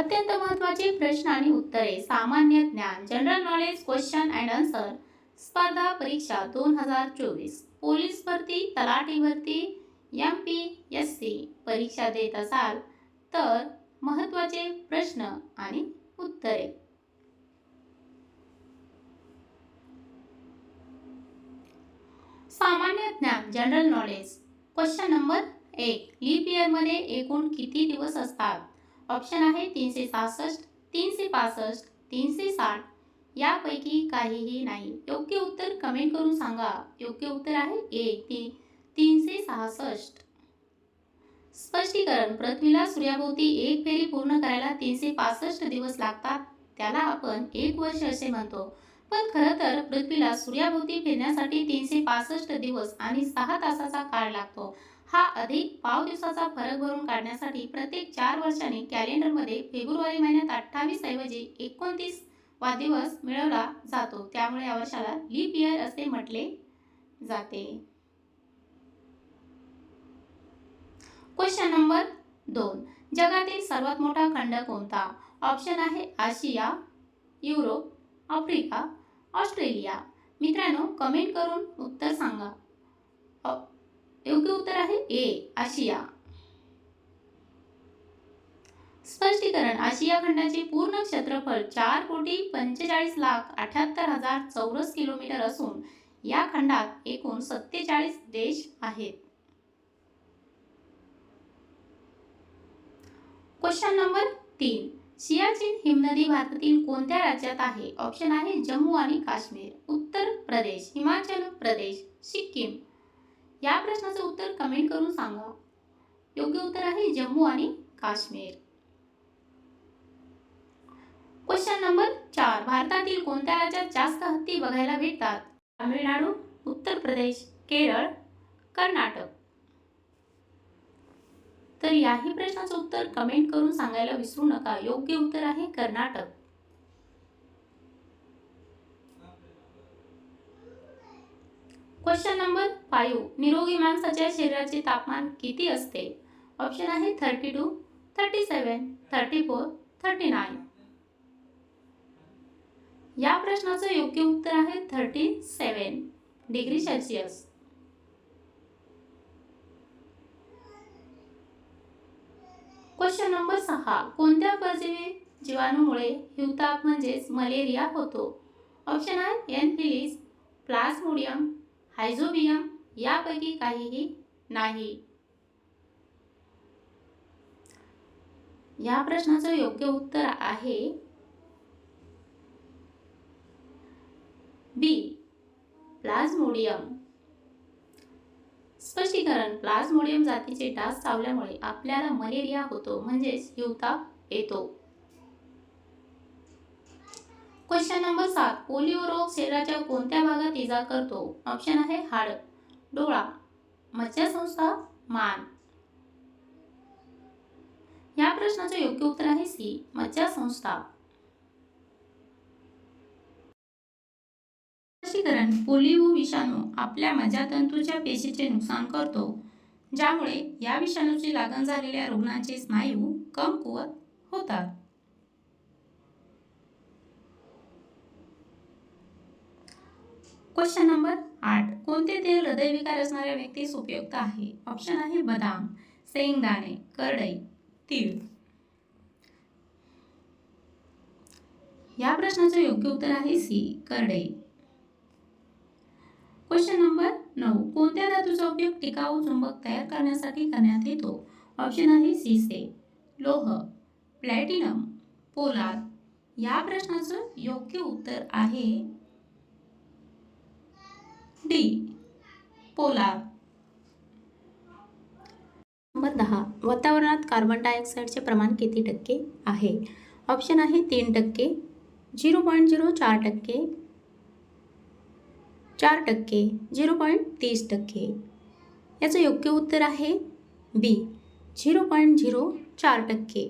अत्यंत महत्त्वाचे प्रश्न आणि उत्तरे सामान्य ज्ञान general knowledge question and answer स्पर्धा परीक्षा दोन हजार चोवीस पोलीस भरती तलाठी भरती एम पी एस सी परीक्षा देत असाल तर महत्त्वाचे प्रश्न आणि उत्तरे. सामान्य ज्ञान जनरल नॉलेज क्वेश्चन नंबर एक लीप इयरमध्ये एकूण किती दिवस असतात? ऑप्शन आहे तीनशे सहासष्ट तीनशे पासष्ट तीनशे साठ. यापैकी काहीही नाही. योग्य उत्तर कमेंट करून सांगा. योग्य उत्तर आहे ए ती तीनशे सहासष्ट. स्पष्टीकरण पृथ्वीला सूर्याभोवती एक फेरी पूर्ण करायला तीनशे पासष्ट दिवस लागतात. त्याला आपण एक वर्ष असे म्हणतो. पण खरं तर पृथ्वीला सूर्याभोवती फिरण्यासाठी तीनशे पासष्ट दिवस आणि सहा तासाचा काळ लागतो. हा अधिक पाव दिवसाचा फरक भरून काढण्यासाठी प्रत्येक चार वर्षाने कॅलेंडरमध्ये फेब्रुवारी महिन्यात अठ्ठावीस ऐवजी एकोणतीस वा दिवस मिळवला जातो. त्यामुळे या वर्षाला लीप इयर असे म्हटले जाते. क्वेश्चन नंबर दोन. जगातील सर्वात मोठा खंड कोणता? ऑप्शन आहे आशिया युरोप आफ्रिका ऑस्ट्रेलिया. मित्रांनो कमेंट करून उत्तर सांगा. योग्य उत्तर आहे ए आशिया. स्पष्टीकरण आशिया खंडाचे पूर्ण क्षेत्रफळ चार कोटी पंचेचाळीस लाख अठ्याहत्तर हजार चौरस किलोमीटर असून या खंडात एकूण सत्तेचाळीस देश आहेत. क्वेश्चन नंबर तीन. सियाचीन हिमनदी भारतातील कोणत्या राज्यात आहे? ऑप्शन आहे जम्मू आणि काश्मीर. उत्तर प्रदेश हिमाचल प्रदेश सिक्कीम. या प्रश्नाचं उत्तर कमेंट करून सांगा. योग्य उत्तर आहे जम्मू आणि काश्मीर. क्वेश्चन नंबर चार. भारतातील कोणत्या राज्यात जास्त हत्ती बघायला भेटतात? तामिळनाडू उत्तर प्रदेश केरळ कर्नाटक. तर याही प्रश्नाचं उत्तर कमेंट करून सांगायला विसरू नका. योग्य उत्तर आहे कर्नाटक. क्वेश्चन नंबर फाईव्ह निरोगी माणसाच्या शरीराचे तापमान किती असते? ऑप्शन आहे thirty two thirty seven thirty four thirty nine या प्रश्नाचं योग्य उत्तर आहे thirty seven degree Celsius question number सहा. कोणत्या परजीवी जीवाणूमुळे हिवताप म्हणजेच मलेरिया होतो? ऑप्शन आहे एनफिलिस प्लाझ्मोडियम हायझोबियम यापैकी काहीही नाही. या प्रश्नाचं योग्य उत्तर आहे बी. प्लाझ्मोडियम. स्पष्टीकरण प्लाझ्मोडियम जातीचे डास चावल्यामुळे आपल्याला मलेरिया होतो म्हणजेच हिवताप येतो. क्वेश्चन नंबर सात. पोलिओ रोग शरीराच्या कोणत्या भागात इजा करतो? ऑप्शन आहे हाड. डोळा. मज्जासंस्था मान. या प्रश्नाचं योग्य उत्तर आहे सी. मज्जासंस्था लसीकरण पोलिओ विषाणू आपल्या मज्जातंतूच्या पेशीचे नुकसान करतो ज्यामुळे या विषाणूची लागण झालेल्या रुग्णाचे स्नायू कमकुवत होतात. क्वेश्चन नंबर आठ. कोणते तेल हृदयविकार असणाऱ्या व्यक्तीस उपयुक्त आहे? ऑप्शन आहे बदाम शेंगदाणे करडई तीळ. या प्रश्नाचं योग्य उत्तर आहे सी करडई. क्वेश्चन नंबर नऊ. कोणत्या धातूचा उपयोग टिकाऊ चुंबक तयार करण्यासाठी करण्यात येतो? ऑप्शन आहे सीसे लोह प्लॅटिनम पोलाद. या प्रश्नाचं योग्य उत्तर आहे डी. पोलार नंबर दहा. वातावरणात कार्बन डायऑक्साईडचे प्रमाण किती टक्के आहे? ऑप्शन आहे तीन टक्के. झिरो पॉईंट झिरो चार टक्के. चार टक्के. झिरो पॉईंट तीस टक्के. याचं योग्य उत्तर आहे बी. झिरो पॉईंट झिरो चार टक्के.